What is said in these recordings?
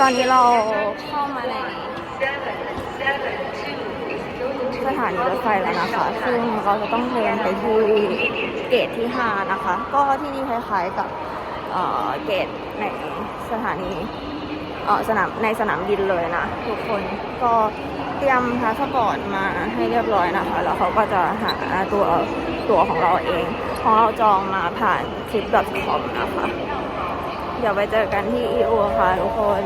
ตอนนี้เราเข้ามาในสถานีรถไฟแล้วนะคะ ซึ่งเราจะต้องเดินไปที่เกตที่ 5 นะคะ ก็ที่นี่คล้ายๆกับเกตในสถานีเออสนามในสนามบินเลยนะทุกคนก็เตรียมพาสปอร์ตมาให้เรียบร้อยนะคะ แล้วเขาก็จะหาตัวตัวของเราเอง ของเราจองมาผ่าน trip.com นะคะ เดี๋ยวไปเจอกันที่ EU ค่ะทุกคน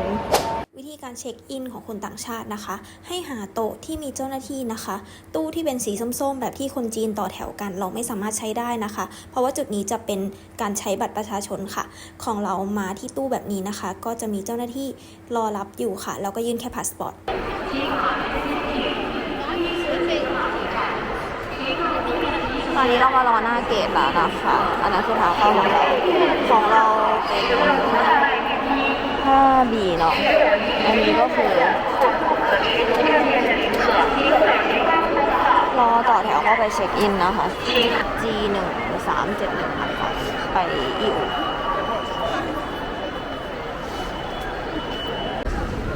วิธีการเช็คอินของคนต่างชาตินะคะ ให้หาโต๊ะที่มีเจ้าหน้าที่นะคะ ตู้ที่เป็นสีส้มๆ แบบที่คนจีนต่อแถวกัน เราไม่สามารถใช้ได้นะคะ เพราะว่าจุดนี้จะเป็นการใช้บัตรประชาชนค่ะ ของเรามาที่ตู้แบบนี้นะคะ ก็จะมีเจ้าหน้าที่รอรับอยู่ค่ะแล้วก็ยื่นแค่พาสปอร์ต ตอนนี้เรามารอหน้าเกตแล้วนะคะ อันนั้นคือทางเข้าของเราของเราเป็น 5B เนาะ อันนี้ก็คือ รอต่อแถวเข้าไปเช็คอินนะคะ G 1 3 7 1นะคะไป EU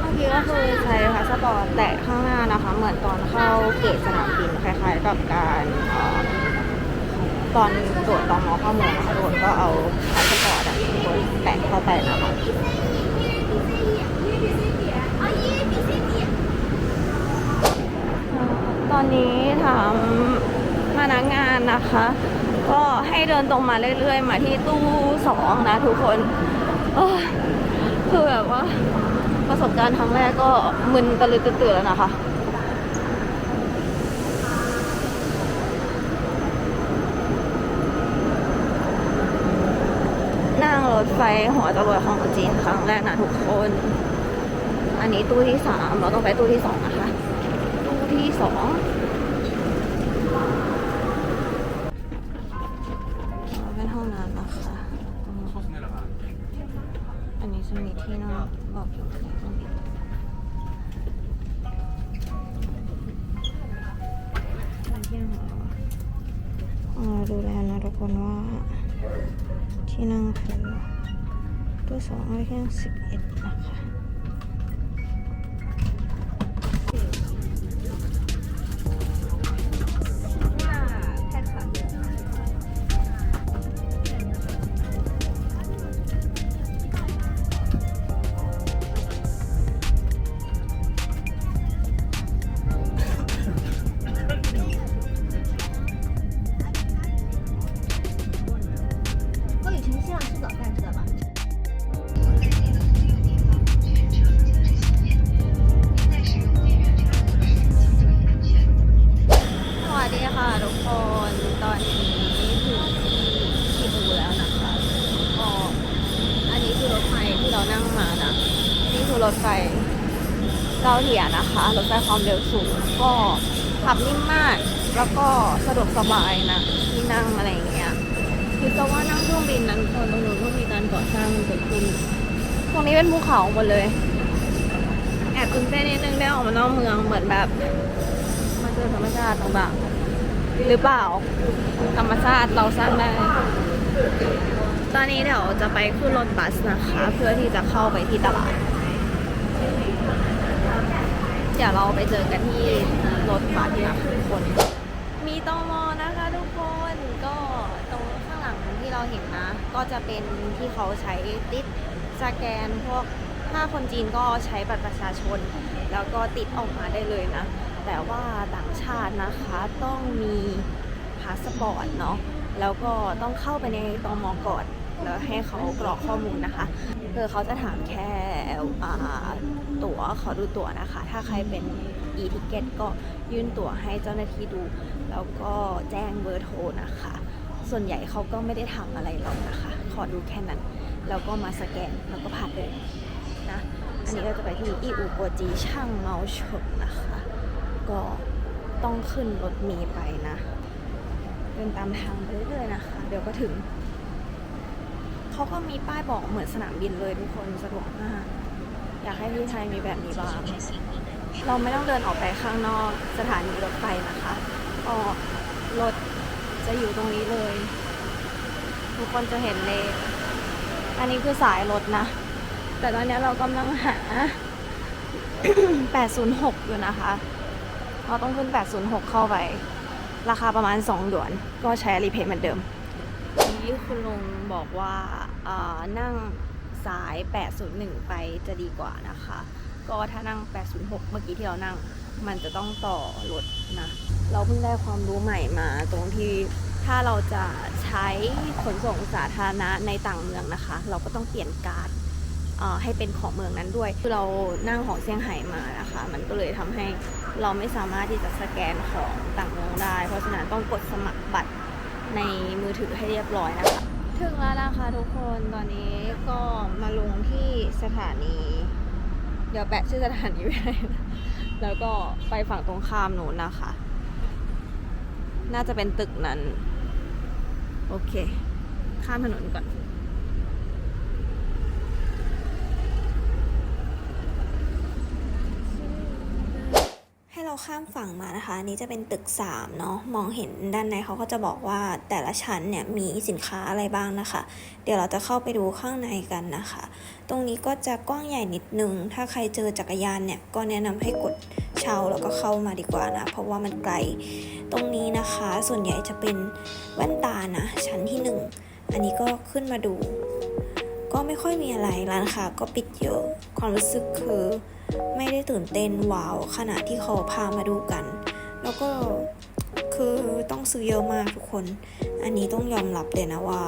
เมื่อกี้ก็คือใช้พาสปอร์ตแตะข้างหน้านะคะ เหมือนตอนเข้าเกตสนามบินคล้ายๆกับการ ตอนตรวจตอนหมอเข้าเมืองนะคะทุกคนก็เอาพาสปอร์ตอะทุกคนแปะเข้าไปนะคะตอนนี้ถามพนักงานนะคะ ก็ให้เดินตรงมาเรื่อย ๆ มาที่ตู้สองนะทุกคนคือแบบว่าประสบการณ์ครั้งแรกก็มึนตะลึดตื่นแล้วนะคะ นั่งร ถไฟหัวตะรวยของจีนครั้งแรกนะทุกคน อันนี้ตู้ที่สามเราต้องไปตู้ที่สองนะคะ ตู้ที่สองเป็นห้องน้ำนะคะ อันนี้จะมีที่นั่งบอกอยู่ในห้องนี้ดูแลนะทุกคนว่าที่นั่งคือ ตัวสองเลข รถไฟเกาเทีนะคะ รถไฟความเร็วสูงก็ขับนิ่มมาก แล้วก็สะดวกสบายนะที่นั่งอะไรอย่างเงี้ยคือจะว่านั่งเครื่องบินนั้นคนตรงนู้นก็มีการก่อสร้างเกิดขึ้นตรงนี้เป็นภูเขาหมดเลย แอบตื่นเต้นนิดนึงได้ออกมานอกเมืองเหมือนแบบมาเจอธรรมชาติต่างๆหรือเปล่าธรรมชาติเราสร้างได้ ตอนนี้เดี๋ยวจะไปขึ้นรถบัสนะคะ เพื่อที่จะเข้าไปที่ตลาด เดี๋ยวเราไปเจอกันที่รถบัสนะทุกคน มีตอมอนะคะทุกคนก็ตรงข้างหลังที่เราเห็นนะ ก็จะเป็นที่เขาใช้ติดสแกนพวกถ้าคนจีนก็ใช้บัตรประชาชน แล้วก็ติดออกมาได้เลยนะ แต่ว่าต่างชาตินะคะต้องมีพาสปอร์ตเนาะแล้วก็ต้องเข้าไปในตอมอก่อน แล้วให้เขากรอกข้อมูลนะคะคือเขาจะถามแค่ตั๋วขอดูตั๋วนะคะ ถ้าใครเป็น e-ticket ก็ยื่นตั๋วให้เจ้าหน้าที่ดู แล้วก็แจ้งเบอร์โทรนะคะ ส่วนใหญ่เขาก็ไม่ได้ทำอะไรหรอกนะคะ ขอดูแค่นั้น แล้วก็มาสแกนแล้วก็ผ่านเลยนะ อันนี้เราจะไปที่อีอูโกจีช่างเมาเฉิงนะคะ ก็ต้องขึ้นรถมล์ไปนะ เดินตามทางไปเรื่อยๆนะคะ เดี๋ยวก็ถึง เขาก็มีป้ายบอกเหมือนสนามบินเลยทุกคนสะดวกมาก อยากให้ที่ไทยมีแบบนี้บ้าง เราไม่ต้องเดินออกไปข้างนอกสถานีรถไฟนะคะก็รถจะอยู่ตรงนี้เลย ทุกคนจะเห็นเลย อันนี้คือสายรถนะ แต่ตอนนี้เรากำลังหา 806 อยู่นะคะ เราต้องขึ้น 806 เข้าไป ราคาประมาณ 2 หยวน ก็ใช้รีเพย์เหมือนเดิม นี้คุณลุงบอกว่าเอ่อ นั่งสาย 801 ไปจะดีกว่านะคะ ก็ถ้านั่ง 806 เมื่อกี้ที่เรานั่ง มันจะต้องต่อรถนะ เราเพิ่งได้ความรู้ใหม่มาตรงที่ถ้าเราจะใช้ขนส่งสาธารณะในต่างเมืองนะคะ เราก็ต้องเปลี่ยนการ์ดให้เป็นของเมืองนั้นด้วย คือเรานั่งของเซี่ยงไฮ้มานะคะ มันก็เลยทำให้เราไม่สามารถที่จะสแกนของต่างเมืองได้ เพราะฉะนั้นต้องกดสมัครบัตรในมือถือให้เรียบร้อยนะคะ ถึงแล้วนะคะทุกคนตอนนี้ก็มาลงที่สถานี เดี๋ยวแปะชื่อสถานีไว้นะแล้วก็ไปฝั่งตรงข้ามนู้นนะคะ น่าจะเป็นตึกนั้น โอเค ข้ามถนนก่อน ให้เรา ข้ามฝั่งมานะคะอันนี้จะเป็นตึก3เนาะมองเห็นด้านในเขาก็จะบอกว่าแต่ละชั้นเนี่ยมีสินค้าอะไรบ้างนะคะ เดี๋ยวเราจะเข้าไปดูข้างในกันนะคะ ตรงนี้ก็จะกว้างใหญ่นิดนึง ถ้าใครเจอจักรยานเนี่ยก็แนะนำให้กดเช่าแล้วก็เข้ามาดีกว่านะ เพราะว่ามันไกลตรงนี้นะคะ ส่วนใหญ่จะเป็นแว่นตานะชั้นที่ 1 อันนี้ก็ขึ้นมาดู ก็ไม่ค่อยมีอะไรร้านค้าก็ปิดเยอะความรู้สึกคือ ไม่ได้ตื่นเต้นว้าวขณะที่เขาพามาดูกัน แล้วก็คือต้องซื้อเยอะมากทุกคน อันนี้ต้องยอมรับเลยนะว่า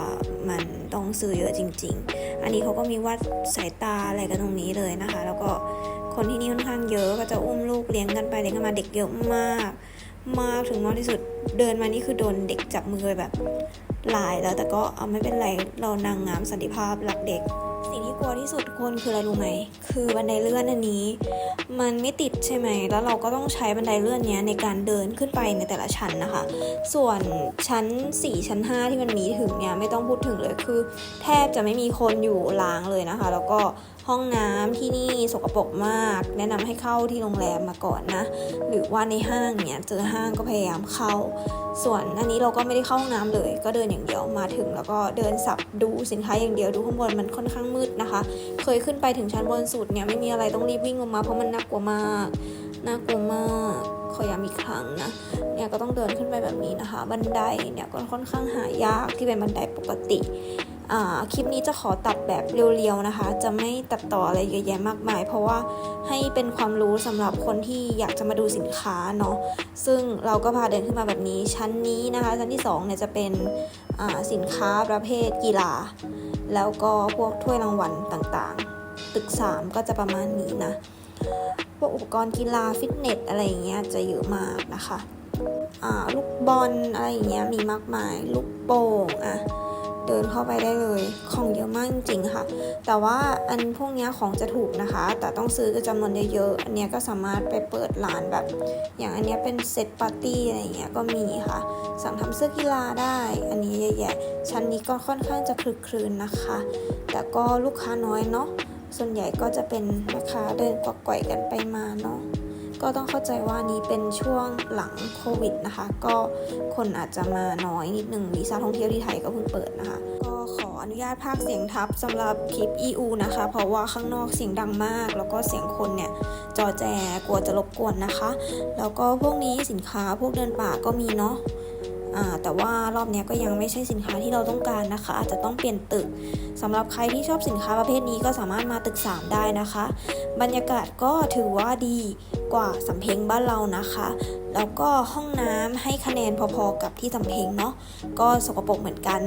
มันต้องซื้อเยอะจริง ๆ อันนี้เขาก็มีวัดสายตาอะไรกันตรงนี้เลยนะคะ แล้วก็คนที่นี่ค่อนข้างเยอะก็จะอุ้มลูกเลี้ยงกันไปเลี้ยงกันมาเด็กเยอะมาก มากถึงมากที่สุดเดินมานี่คือโดนเด็กจับมือแบบ ลายแล้วแต่ก็เอาไม่เป็นไรเรานางงามสันติภาพรักเด็ก สิ่งที่กลัวที่สุดทุกคนคืออะไรรู้ไหมคือบันไดเลื่อนอันนี้ มันไม่ติดใช่ไหมแล้วเราก็ต้องใช้บันไดเลื่อนนี้ในการเดินขึ้นไปในแต่ละชั้นนะคะ ส่วนชั้น 4 ชั้น 5 ที่มันมีถึงเนี่ยไม่ต้องพูดถึงเลยคือ แทบจะไม่มีคนอยู่ล้างเลยนะคะ แล้วก็ห้องน้ำที่นี่สกปรกมาก แนะนำให้เข้าที่โรงแรมมาก่อนนะ หรือว่าในห้างเนี่ยเจอห้างก็พยายามเข้า ส่วนอันนี้เราก็ไม่ได้เข้าห้องน้ำเลย ก็เดินอย่างเดียวมาถึง แล้วก็เดินสับดูสินค้าอย่างเดียวดูข้างบนมันค่อนข้างมืดนะคะ เคยขึ้นไปถึงชั้นบนสุดเนี่ยไม่มีอะไรต้องรีบวิ่งลงมาเพราะมันน่ากลัวมากน่ากลัวมากขอย้ำอีกครั้งนะเนี่ยก็ต้องเดินขึ้นไปแบบนี้นะคะ บันไดเนี่ยก็ค่อนข้างหายากที่เป็นบันไดปกติ คลิปนี้จะขอตัดแบบเรียวๆนะคะ จะไม่ตัดต่ออะไรเยอะแยะมากมาย เพราะว่าให้เป็นความรู้สำหรับคนที่อยากจะมาดูสินค้าเนาะซึ่งเราก็พาเดินขึ้นมาแบบนี้ชั้นนี้นะคะชั้นที่2เนี่ยจะเป็นสินค้าประเภทกีฬา แล้วก็พวกถ้วยรางวัลต่างๆ ตึก 3 ก็จะประมาณนี้นะพวกอุปกรณ์กีฬาฟิตเนสอะไรอย่างเงี้ยจะเยอะมากนะคะลูกบอลอะไรอย่างเงี้ยมีมากมายลูกโป่งอะ เดินเข้าไปได้เลย ของเยอะมากจริงค่ะ แต่ว่าอันพวกเนี้ยของจะถูกนะคะ แต่ต้องซื้อจำนวนเยอะๆ อันเนี้ยก็สามารถไปเปิดร้านแบบ อย่างอันเนี้ยเป็นเซตปาร์ตี้อะไรเงี้ยก็มีค่ะ สั่งทำเสื้อกีฬาได้ อันนี้เยอะแยะชั้นนี้ก็ค่อนข้างจะคลึกคลืนนะคะ แต่ก็ลูกค้าน้อยเนาะ ส่วนใหญ่ก็จะเป็นแม่ค้าเดินกวักไกวกันไปมาเนาะ ก็ต้องเข้าใจว่านี้เป็นช่วงหลังโควิดนะคะ ก็คนอาจจะมาน้อยนิดหนึ่งวีซ่าท่องเที่ยวที่ไทยก็เพิ่งเปิดนะคะ ก็ขออนุญาตภาคเสียงทับสำหรับคลิป EU นะคะ เพราะว่าข้างนอกเสียงดังมาก แล้วก็เสียงคนเนี่ยจอแจกลัวจะรบกวนนะคะ แล้วก็พวกนี้สินค้าพวกเดินป่าก็มีเนาะ แต่ว่ารอบนี้ก็ยังไม่ใช่สินค้าที่เราต้องการนะคะ อาจจะต้องเปลี่ยนตึกสำหรับใครที่ชอบสินค้าประเภทนี้ก็สามารถมาตึก 3 ได้นะคะ บรรยากาศก็ถือว่าดีกว่าสำเพ็งบ้านเรานะคะ แล้วก็ห้องน้ำให้คะแนนพอๆกับที่สำเพ็งเนาะก็สกปรกเหมือนกัน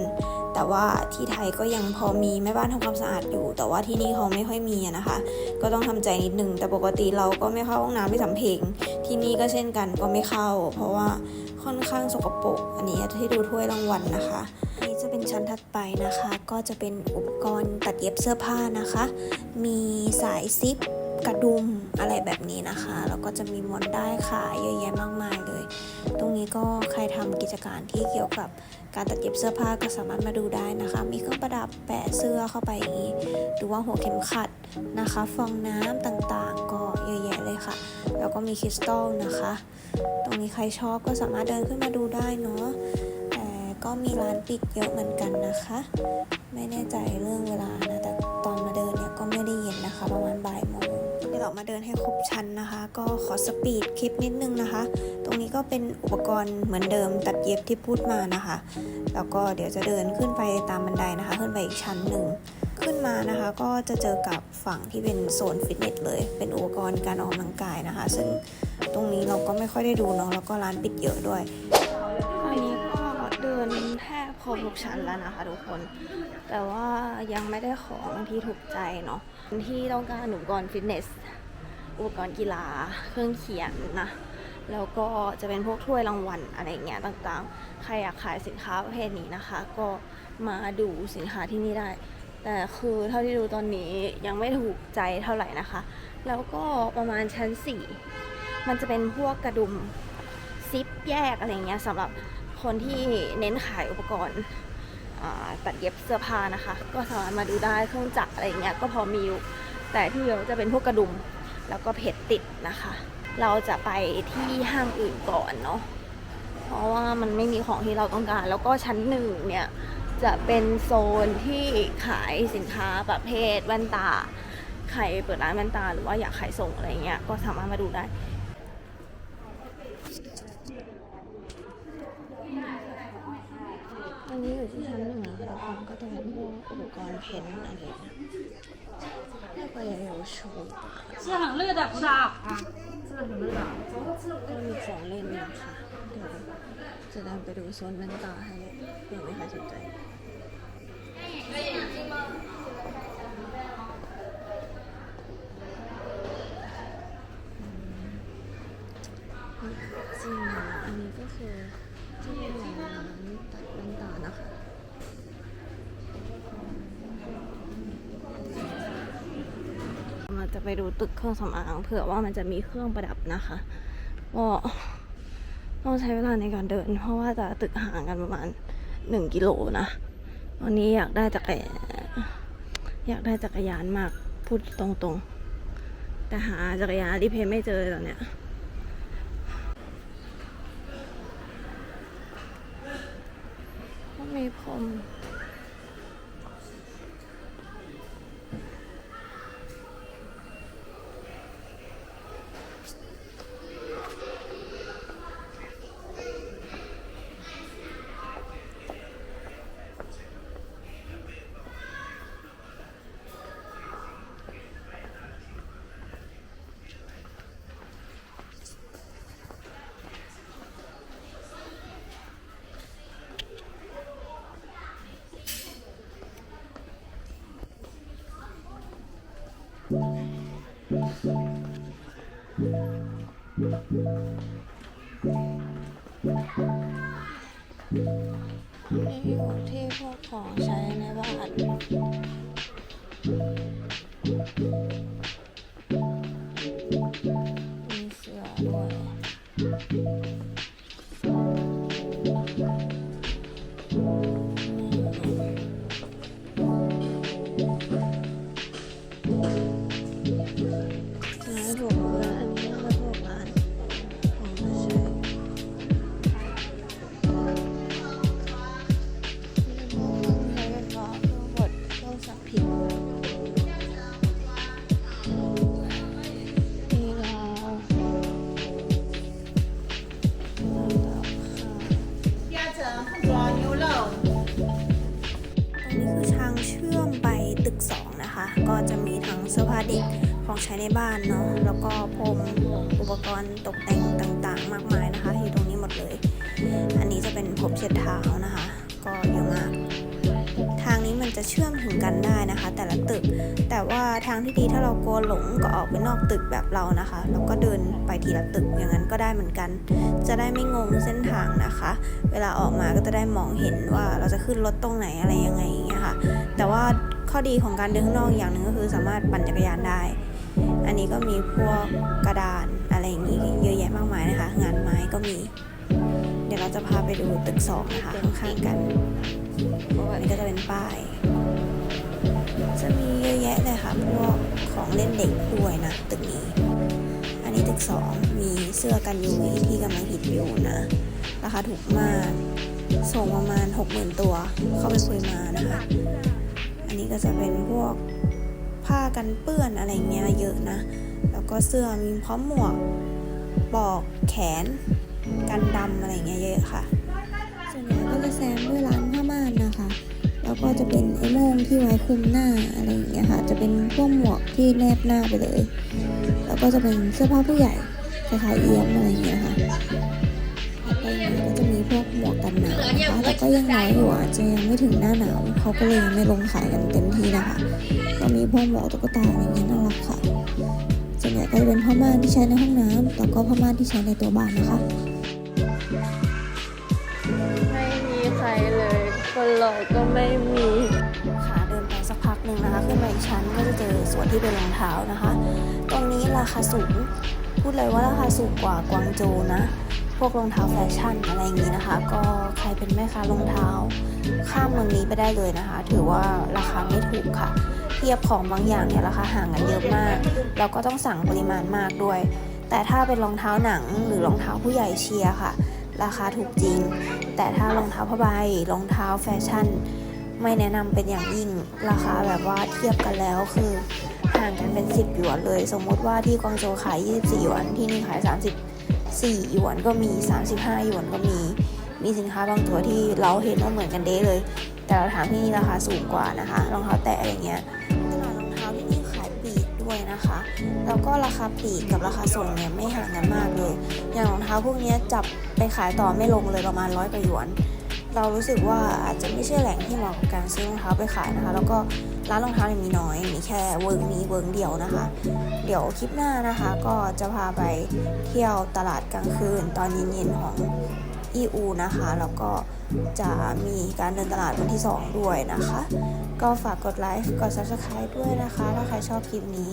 แต่ว่าที่ไทยก็ยังพอมีแม่บ้านทำความสะอาดอยู่ แต่ว่าที่นี่เขาไม่ค่อยมีนะคะ ก็ต้องทำใจนิดนึงแต่ปกติเราก็ไม่เข้าห้องน้ำที่สำเพ็งที่นี่ก็เช่นกันก็ไม่เข้า เพราะว่า ค่อนข้างสกปรกอันนี้ที่ดูถ้วยรางวัลนะคะอันนี้จะเป็นชั้นถัดไปนะคะ ก็จะเป็นอุปกรณ์ตัดเย็บเสื้อผ้านะคะ มีสายซิป กระดุมอะไรแบบนี้นะคะ แล้วก็จะมีมอนได้ขายเยอะแยะมากมายเลย ตรงนี้ก็ใครทำกิจการที่เกี่ยวกับการตัดเย็บเสื้อผ้าก็สามารถมาดูได้นะคะ มีเครื่องประดับแปะเสื้อเข้าไปอย่างนี้หรือว่าหัวเข็มขัดนะคะ ฟองน้ำต่างๆ ก็เยอะแยะเลยค่ะ แล้วก็มีคริสตัลนะคะ ตรงนี้ใครชอบก็สามารถเดินขึ้นมาดูได้เนาะ ก็มีร้านปิดเยอะเหมือนกันนะคะ ไม่แน่ใจเรื่องเวลานะแต่ตอนมาเดินเนี่ยก็ไม่ได้เย็นเรามาเดินให้ครบชั้นนะคะ ก็ขอสปีดคลิปนิดนึงนะคะ ตรงนี้ก็เป็นอุปกรณ์เหมือนเดิมตัดเย็บที่พูดมานะคะ แล้วก็เดี๋ยวจะเดินขึ้นไปตามบันไดนะคะ ขึ้นไปอีกชั้นหนึ่งขึ้นมานะคะก็จะเจอกับฝั่งที่เป็นโซนฟิตเนสเลย เป็นอุปกรณ์การออกกำลังกายนะคะ ซึ่งตรงนี้เราก็ไม่ค่อยได้ดูเนาะแล้วก็ร้านปิดเยอะด้วย แทบครบทุกชั้นแล้วนะคะทุกคน แต่ว่ายังไม่ได้ของที่ถูกใจเนาะที่ต้องการอุปกรณ์ฟิตเนส อุปกรณ์กีฬา เครื่องเขียนนะ แล้วก็จะเป็นพวกถ้วยรางวัลอะไรเงี้ยต่างๆ ใครอยากขายสินค้าประเภทนี้นะคะ ก็มาดูสินค้าที่นี่ได้ แต่คือเท่าที่ดูตอนนี้ยังไม่ถูกใจเท่าไหร่นะคะ แล้วก็ประมาณชั้น 4 มันจะเป็นพวกกระดุมซิปแยกอะไรเงี้ยสำหรับ คนที่เน้นขายอุปกรณ์ตัดเย็บเสื้อผ้านะคะ ก็สามารถมาดูได้เครื่องจักรอะไรเงี้ยก็พอมีอยู่ แต่ที่เหลือจะเป็นพวกกระดุมแล้วก็เพชรติดนะคะ เราจะไปที่ห้างอื่นก่อนเนาะเพราะว่ามันไม่มีของที่เราต้องการ แล้วก็ชั้นหนึ่งเนี่ยจะเป็นโซนที่ขายสินค้าประเภทแว่นตา ใครเปิดร้านแว่นตา หรือว่าอยากขายส่งอะไรเงี้ยก็สามารถมาดูได้ อนนี้อยู่ที่ชั้นหนึ่งแล้วผมก็ตรงป็นพวกอุปกรณ์เพ้นอะไรเงี้ยแล้วก็ยังอยู่ชู想乐的傻，这很乐啊。ก็มีของเล่นนะค่ะเดี๋ยวจะเดินไปดูโซนนั้นต่อให้เพื่อไม่ใครสนใจ， ไปดูตึกเครื่องสำอางเผื่อว่ามันจะมีเครื่องประดับนะคะก็ต้องใช้เวลาในการเดิน เพราะว่าแต่ละตึกห่างกันประมาณหนึ่งกิโลนะวันนี้อยากได้จักรยานอยากได้จักรยานมากพูดตรงๆ แต่หาจักรยานรีเพย์ไม่เจอตอนเนี้ยก็มีพรม ตรงนี้คือทางเชื่อมไปตึก 2 นะคะ ก็จะมีทั้งเสื้อผ้าเด็กของใช้ในบ้านเนาะ แล้วก็พรมอุปกรณ์ตกแต่งต่างๆ มากมายนะคะอยู่ตรงนี้หมดเลย อันนี้จะเป็นผรมเช็ดเท้านะคะ ก็เยอะมาก นี้มันจะเชื่อมถึงกันได้นะคะ แต่ละตึก แต่ว่าทางที่ดีถ้าเรากลัวหลงก็ออกไปนอกตึกแบบเรานะคะแล้วก็เดินไปทีละตึกอย่างนั้นก็ได้เหมือนกัน จะได้ไม่งงเส้นทางนะคะ เวลาออกมาก็จะได้มองเห็นว่าเราจะขึ้นรถตรงไหนอะไรยังไงอย่างเงี้ยค่ะ แต่ว่าข้อดีของการเดินข้างนอกอย่างหนึ่งก็คือสามารถปั่นจักรยานได้ อันนี้ก็มีพวกกระดานอะไรอย่างงี้เยอะแยะมากมายนะคะ งานไม้ก็มี เดี๋ยวเราจะพาไปดูตึกสองนะคะข้างๆกัน อันนี้ก็จะเป็นป้าย จะมีเยอะแยะเลยค่ะพวกของเล่นเด็กด้วยนะตึกนี้ อันนี้ตึกสองมีเสื้อกัน UV ที่กำลังฮิตอยู่นะ ราคาถูกมาก ส่งประมาณ 60,000 ตัว เข้าไปคุยมานะคะ อันนี้ก็จะเป็นพวกผ้ากันเปื้อนอะไรเงี้ยเยอะนะ แล้วก็เสื้อมีพร้อมหมวกปลอกแขน กันดำอะไรเงี้ยเยอะค่ะ ก็จะแซมด้วยร้านผ้าม่านนะคะ แล้วก็จะเป็นไอ้โม่งที่ไว้คลุมหน้าอะไรอย่างเงี้ยค่ะ จะเป็นพวกหมวกที่แนบหน้าไปเลย แล้วก็จะเป็นเสื้อผ้าผู้ใหญ่คล้ายๆเอี้ยมอะไรอย่างเงี้ยค่ะถัดไปนี้ก็จะมีพวกหมวกกันหนาวนะคะแต่ก็ยังน้อยอยู่อาจจะยังไม่ถึงหน้าหนาวเขาก็เลยยังไม่ลงขายกันเต็มที่นะคะก็มีพวกหมวกตุ๊กตาอะไรอย่างเงี้ยน่ารักค่ะส่วนใหญ่ก็จะเป็นผ้าม่านที่ใช้ในห้องน้ำแล้วก็ผ้าม่านที่ใช้ในตัวบ้านนะคะ คนหล่อก็ไม่มีค่ะเดินไปสักพักหนึ่งนะคะ ขึ้นมาอีกชั้นก็จะเจอส่วนที่เป็นรองเท้านะคะ ตรงนี้ราคาสูง พูดเลยว่าราคาสูงกว่ากวางโจนะ พวกรองเท้าแฟชั่นอะไรอย่างนี้นะคะ ก็ใครเป็นแม่ค้ารองเท้า ข้ามเมืองนี้ไปได้เลยนะคะ ถือว่าราคาไม่ถูกค่ะ เทียบของบางอย่างเนี่ยราคาห่างกันเยอะมาก แล้วก็ต้องสั่งปริมาณมากด้วย แต่ถ้าเป็นรองเท้าหนังหรือรองเท้าผู้ใหญ่เชียร์ค่ะ ราคาถูกจริง แต่ถ้ารองเท้าผ้าใบรองเท้าแฟชั่น ไม่แนะนำเป็นอย่างยิ่ง ราคาแบบว่าเทียบกันแล้วคือห่างกันเป็น 10 หยวนเลย สมมติว่าที่กวางโจวขาย 24 หยวน ที่นี่ขาย 34 หยวนก็มี 35 หยวนก็มี มีสินค้าบางตัวที่เราเห็นว่าเหมือนกันเด้เลย แต่เราถามที่นี่ราคาสูงกว่านะคะ รองเท้าแตะอะไรเงี้ย ด้วยนะคะ แล้วก็ราคาปลีกกับราคาส่งเนี่ยไม่ห่างกันมากเลย อย่างรองเท้าพวกนี้จับไปขายต่อไม่ลงเลยประมาณร้อยกว่าหยวน เรารู้สึกว่าอาจจะไม่ใช่แหล่งที่เหมาะกับการซื้อรองเท้าไปขายนะคะ แล้วก็ร้านรองเท้าเนี่ยมีน้อย มีแค่เวิร์กนี้เวิร์กเดียวนะคะ เดี๋ยวคลิปหน้านะคะ ก็จะพาไปเที่ยวตลาดกลางคืนตอนเย็นๆของ อีอูนะคะ แล้วก็จะมีการเดินตลาดวันที่ 2 ด้วยนะคะ ก็ฝากกดไลค์กด subscribe ด้วยนะคะ ถ้าใครชอบคลิปนี้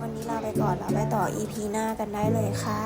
วันนี้ลาไปก่อนแล้วไปต่อ EP หน้ากันได้เลยค่ะ